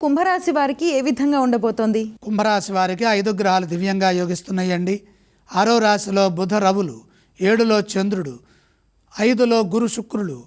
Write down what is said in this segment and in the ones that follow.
కుంభరాశి వారికి ఏ విధంగా ఉండబోతోంది? కుంభరాశి వారికి ఐదు గ్రహాలు దివ్యంగా యోగిస్తున్నాయండి. ఆరో రాశిలో బుధ రవులు ఏడులో చంద్రుడు ఐదులో గురు శుక్రులు.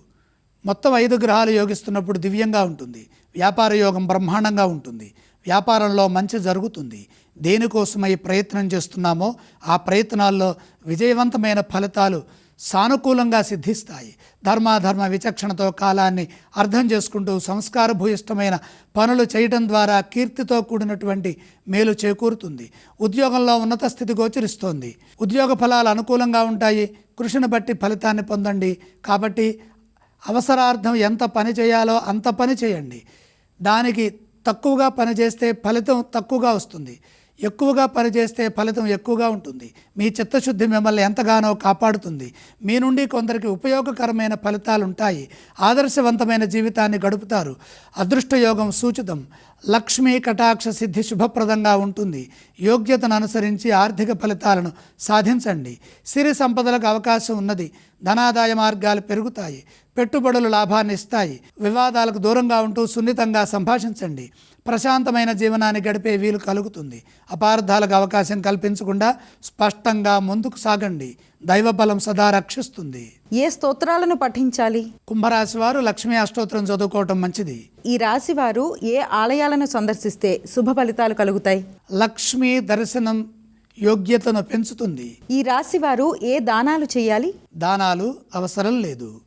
మొత్తం ఐదు గ్రహాలు యోగిస్తున్నప్పుడు దివ్యంగా ఉంటుంది. వ్యాపార యోగం బ్రహ్మాండంగా ఉంటుంది. వ్యాపారంలో మంచి జరుగుతుంది. దేనికోసమై ప్రయత్నం చేస్తున్నామో ఆ ప్రయత్నాల్లో విజయవంతమైన ఫలితాలు సానుకూలంగా సిద్ధిస్తాయి. ధర్మాధర్మ విచక్షణతో కాలాన్ని అర్థం చేసుకుంటూ సంస్కారభూయిష్టమైన పనులు చేయటం ద్వారా కీర్తితో కూడినటువంటి మేలు చేకూరుతుంది. ఉద్యోగంలో ఉన్నత స్థితి గోచరిస్తోంది. ఉద్యోగ ఫలాలు అనుకూలంగా ఉంటాయి. కృషిని బట్టి ఫలితాన్ని పొందండి. కాబట్టి అవసరార్థం ఎంత పని చేయాలో అంత పని చేయండి. దానికి తక్కువగా పనిచేస్తే ఫలితం తక్కువగా వస్తుంది. ఎక్కువగా పనిచేస్తే ఫలితం ఎక్కువగా ఉంటుంది. మీ చిత్తశుద్ధి మిమ్మల్ని ఎంతగానో కాపాడుతుంది. మీ నుండి కొందరికి ఉపయోగకరమైన ఫలితాలు ఉంటాయి ఆదర్శవంతమైన జీవితాన్ని గడుపుతారు. అదృష్టయోగం సూచితం. లక్ష్మీ కటాక్ష సిద్ధి శుభప్రదంగా ఉంటుంది. యోగ్యతను అనుసరించి ఆర్థిక ఫలితాలను సాధించండి. సిరి సంపదలకు అవకాశం ఉన్నది. ధనాదాయ మార్గాలు పెరుగుతాయి. పెట్టుబడులు లాభాన్ని ఇస్తాయి. వివాదాలకు దూరంగా ఉంటూ సున్నితంగా సంభాషించండి. ప్రశాంతమైన జీవనాన్ని గడిపే వీలు కలుగుతుంది. అపార్థాలకు అవకాశం కల్పించకుండా స్పష్టంగా ముందుకు సాగండి. దైవబలం సదా రక్షిస్తుంది. ఏ స్తోత్రాలను పఠించాలి? కుంభరాశి వారు లక్ష్మీ అష్టోత్తరం చదువుకోవటం మంచిది. ఈ రాశి వారు ఏ ఆలయాలను సందర్శిస్తే శుభ ఫలితాలు కలుగుతాయి? లక్ష్మీ దర్శనం యోగ్యతను పెంచుతుంది. ఈ రాశి వారు ఏ దానాలు చేయాలి? దానాలు అవసరం లేదు.